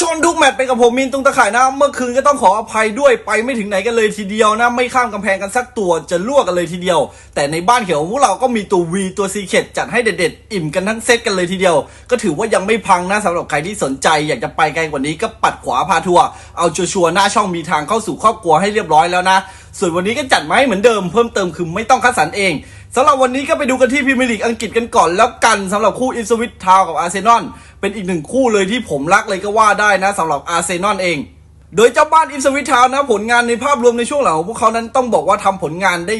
ชนทุกแมตช์ไปกับผมมินตุงตะข่ายนะ เมื่อคืนก็ต้องขออภัยด้วยไปไม่ถึงไหนกันเลยทีเดียวนะ ไม่ข้ามกำแพงกันสักตัวจะลวกกันเลยทีเดียว แต่ในบ้านเขียวของพวกเราก็มีตัว V ตัวซีเคดจัดให้เด็ดๆ อิ่มกันทั้งเซตกันเลยทีเดียว ก็ถือว่ายังไม่พังนะสำหรับใครที่สนใจ อยากจะไปไกลกว่านี้ก็ปัดขวาพาทัวร์เอาชัวร์ๆหน้าช่องมีทางเข้าสู่ครอบครัวให้เรียบร้อยแล้วนะส่วนวันนี้ก็จัดมาให้เหมือนเดิมเพิ่มเติมคือไม่ต้องคัดสรรเองสำหรับวันนี้ก็ไปดูกันที่พรีเมียร์ลีกอังกฤษกันก่อนแล้วกันสำหรับคู่อินสวิตทาวกับอาร์เซนอล เป็นอีกหนึ่งคู่เลยที่ผมรักเลยก็ว่าได้นะสำหรับอาร์เซนอลเอง โดยเจ้าบ้านอินสวิตทาวนะผลงานในภาพรวมในช่วงหลังของพวกเขานั้นต้องบอกว่าทำผลงานได้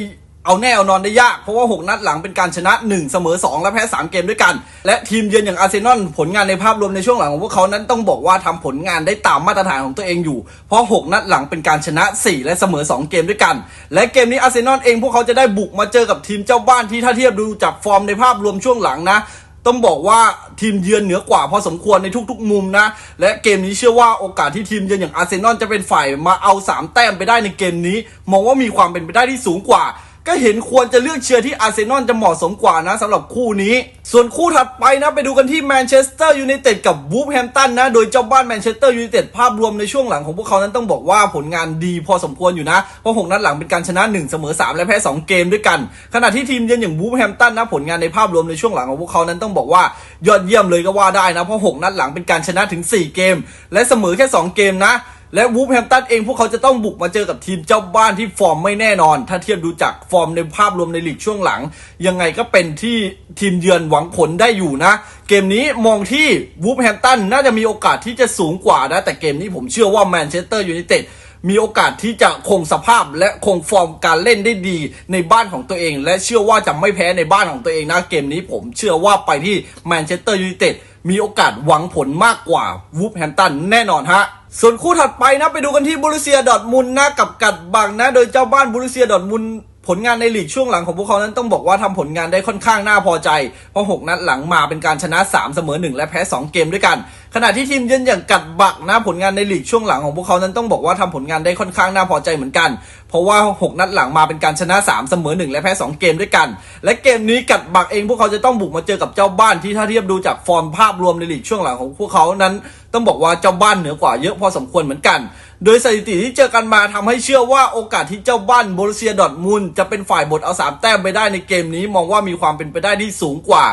เอาแน่เอานอนได้ยาก เพราะว่า 6 นัดหลังเป็นการชนะ 1 เสมอ 2 และแพ้ 3 เกมด้วยกัน และทีมเยือนอย่างอาร์เซนอลผลงานในภาพรวมในช่วงหลังของพวกเขานั้นต้องบอกว่าทำผลงานได้ตามมาตรฐานของตัวเองอยู่ เพราะ 6 นัดหลังเป็นการชนะ 4 และเสมอ 2 เกมด้วยกัน และเกมนี้อาร์เซนอลเองพวกเขาจะได้บุกมาเจอกับทีมเจ้าบ้านที่ถ้าเทียบดูจากฟอร์มในภาพรวมช่วงหลังนะ ต้องบอกว่าทีมเยือนเหนือกว่าพอสมควรในทุกๆ มุมนะ และเกมนี้เชื่อว่าโอกาสที่ทีมเยือนอย่างอาร์เซนอลจะเป็นฝ่ายมาเอา 3 แต้มไปได้ในเกมนี้ มองว่ามีความเป็นไปได้ที่สูงกว่า ก็เห็นควรจะเลือกเชียร์ที่อาร์เซนอลจะเหมาะสมกว่านะสำหรับคู่นี้ ส่วนคู่ถัดไปนะไปดูกันที่แมนเชสเตอร์ยูไนเต็ดกับวูฟแฮมตันนะ โดยเจ้าบ้านแมนเชสเตอร์ยูไนเต็ดภาพรวมในช่วงหลังของพวกเขานั้นต้องบอกว่าผลงานดีพอสมควรอยู่นะ เพราะ6นัดหลังเป็นการชนะ 1 เสมอ 3 และแพ้ 2 เกมด้วยกัน ขณะที่ทีมเยือนอย่างวูฟแฮมตันนะผลงานในภาพรวมในช่วงหลังของพวกเขานั้นต้องบอกว่ายอดเยี่ยมเลยก็ว่าได้นะเพราะ6นัดหลังเป็นการชนะถึง 4 เกม และเสมอแค่ 2 เกมนะ และวูฟแฮมตันเองพวกเขาจะต้องบุกมาเจอกับทีมเจ้าบ้านที่ฟอร์มไม่แน่นอน ถ้าเทียบดูจากฟอร์มในภาพรวมในลีกช่วงหลัง ยังไงก็เป็นที่ทีมเยือนหวังผลได้อยู่นะ เกมนี้มองที่วูฟแฮมตันน่าจะมีโอกาสที่จะสูงกว่านะ แต่เกมนี้ผมเชื่อว่าแมนเชสเตอร์ยูไนเต็ดมีโอกาสที่จะคงสภาพและคงฟอร์มการเล่นได้ดีในบ้านของตัวเอง และเชื่อว่าจะไม่แพ้ในบ้านของตัวเองนะ เกมนี้ผมเชื่อว่าไปที่แมนเชสเตอร์ยูไนเต็ดมีโอกาสหวังผลมากกว่าวูฟแฮมตันแน่นอนฮะ ส่วนคู่ถัดไปนะไปดูกันที่บูรุเซียดอทมุนนะกับกัดบังนะ โดยเจ้าบ้านบูรุเซียดอทมุน ผลงานในลีกช่วงหลังของพวกเขานั้นต้องบอกว่าทำผลงานได้ค่อนข้างน่าพอใจ เพราะ 6 นัดหลังมาเป็นการชนะ 3 เสมอ 1 และแพ้ 2 เกมด้วยกัน ขณะที่ทีมเยือนอย่างกัดบักนะผลงานในลีกช่วงหลังของพวกเขานั้นต้องบอกว่าทำผลงานได้ค่อนข้างน่าพอใจเหมือนกัน เพราะว่า 6 นัดหลังมาเป็นการชนะ 3 เสมอ 1 และแพ้ 2 เกมด้วยกัน และเกมนี้กัดบักเองพวกเขาจะต้องบุกมาเจอกับเจ้าบ้านที่ถ้าเทียบดูจากฟอร์มภาพรวมในลีกช่วงหลังของพวกเขานั้น ต้องบอกว่าเจ้าบ้านเหนือกว่าเยอะพอสมควรเหมือนกัน โดยสถิติที่เจอกันมาทำให้เชื่อว่าโอกาสที่เจ้าบ้านโบรเซียดอทมุนจะเป็นฝ่ายบดเอา3แต้มไปได้ในเกมนี้มองว่ามีความเป็นไปได้ที่สูงกว่า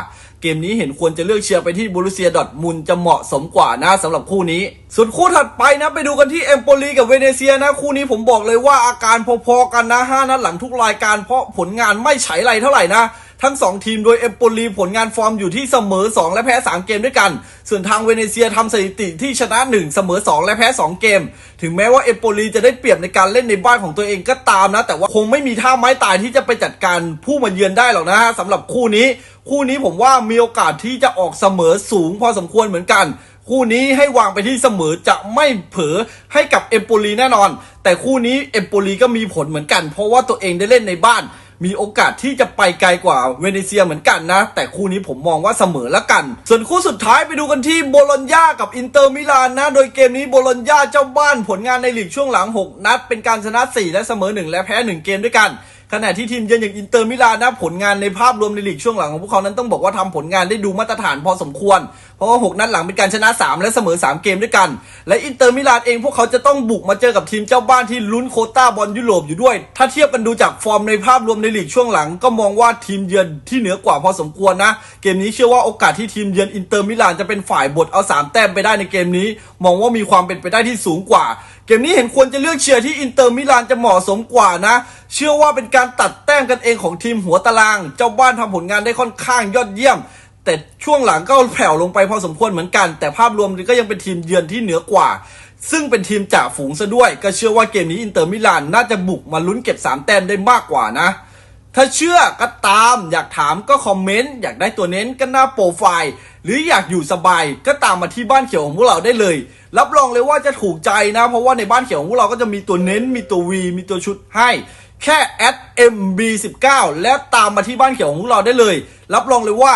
เกมนี้เห็นควรจะเลือกเชียร์ไปที่โบรุเซียดอทมุนจะเหมาะสมกว่านะสำหรับคู่นี้ ส่วนคู่ถัดไปนะไปดูกันที่เอมโปลีกับเวเนเซียนะ คู่นี้ผมบอกเลยว่าอาการพอๆกันนะห้านัดหลังทุกรายการเพราะผลงานไม่ไฉไรเท่าไหร่นะ ทั้ง 2 ทีมโดยเอมโปลีผลงานฟอร์มอยู่ที่เสมอ 2 และแพ้ 3 เกมด้วยกัน ส่วนทางเวเนเซียทำสถิติที่ชนะ 1 เสมอ 2 และแพ้ 2 เกม ถึงแม้ว่าเอมโปลีจะได้เปรียบในการเล่นในบ้านของตัวเองก็ตามนะ แต่ว่าคงไม่มีท่าไม้ตายที่จะไปจัดการผู้มาเยือนได้หรอกนะฮะสำหรับคู่นี้ คู่นี้ผมว่ามีโอกาสที่จะออกเสมอสูงพอสมควรเหมือนกันคู่นี้ให้วางไปที่เสมอจะไม่เผลอให้กับเอมโปลีแน่นอน แต่คู่นี้เอมโปลีก็มีผลเหมือนกัน เพราะว่าตัวเองได้เล่นในบ้าน มีโอกาสที่จะไปไกลกว่าเวเนเซียเหมือนกันนะ แต่คู่นี้ผมมองว่าเสมอแล้วกัน ส่วนคู่สุดท้ายไปดูกันที่โบโลญญากับอินเตอร์มิลานนะ โดยเกมนี้โบโลญญาเจ้าบ้านผลงานในลีกช่วงหลัง 6 นัด เป็นการชนะ 4 และเสมอ 1 และแพ้ 1 เกมด้วยกันขณะที่ทีมเยือนอย่างอินเตอร์มิลานนะผลงานในภาพรวมในลีกช่วงหลังของพวกเขานั้นต้องบอกว่าทำผลงานได้ดูมาตรฐานพอสมควรเพราะว่า6นัดหลังเป็นการชนะ 3 และเสมอ 3 เกมด้วยกัน และอินเตอร์มิลานเองพวกเขาจะต้องบุกมาเจอกับทีมเจ้าบ้านที่ลุ้นโคต้าบอลยุโรปอยู่ด้วย ถ้าเทียบกันดูจากฟอร์มในภาพรวมในลีกช่วงหลัง ก็มองว่าทีมเยือนที่เหนือกว่าพอสมควรนะ เกมนี้เชื่อว่าโอกาสที่ทีมเยือนอินเตอร์มิลานจะเป็นฝ่ายบดเอา 3 แต้มไปได้ในเกมนี้ มองว่ามีความเป็นไปได้ที่สูงกว่าเกมนี้เห็นควรจะเลือกเชียร์ที่อินเตอร์มิลานจะเหมาะสมกว่านะ เชื่อว่าเป็นการตัดแต้มกันเองของทีมหัวตาราง เจ้าบ้านทำผลงานได้ค่อนข้างยอดเยี่ยม แต่ช่วงหลังก็แผ่วลงไปพอสมควรเหมือนกัน แต่ภาพรวมก็ยังเป็นทีมเยือนที่เหนือกว่า ซึ่งเป็นทีมจ่าฝูงซะด้วย ก็เชื่อว่าเกมนี้อินเตอร์มิลานน่าจะบุกมาลุ้นเก็บ 3 แต้มได้มากกว่านะ ถ้าเชื่อก็ตามอยากถามก็คอมเมนต์ อยากได้ตัวเน้นก็หน้าโปรไฟล์ หรืออยากอยู่สบายก็ตามมาที่บ้านเขียวของพวกเราได้เลย รับรองเลยว่าจะถูกใจนะ เพราะว่าในบ้านเขียวของพวกเราก็จะมีตัวเน้น มีตัว V มีตัวชุดให้แค่ MB19 แล้วตามมาที่บ้านเขียวของพวกเราได้เลย รับรองเลยว่า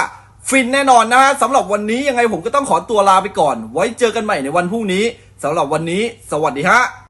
ฟินแน่นอนนะฮะสำหรับวันนี้ยังไงผมก็ต้องขอตัวลาไปก่อน ไว้เจอกันใหม่ในวันพรุ่งนี้สำหรับวันนี้ สวัสดีฮะ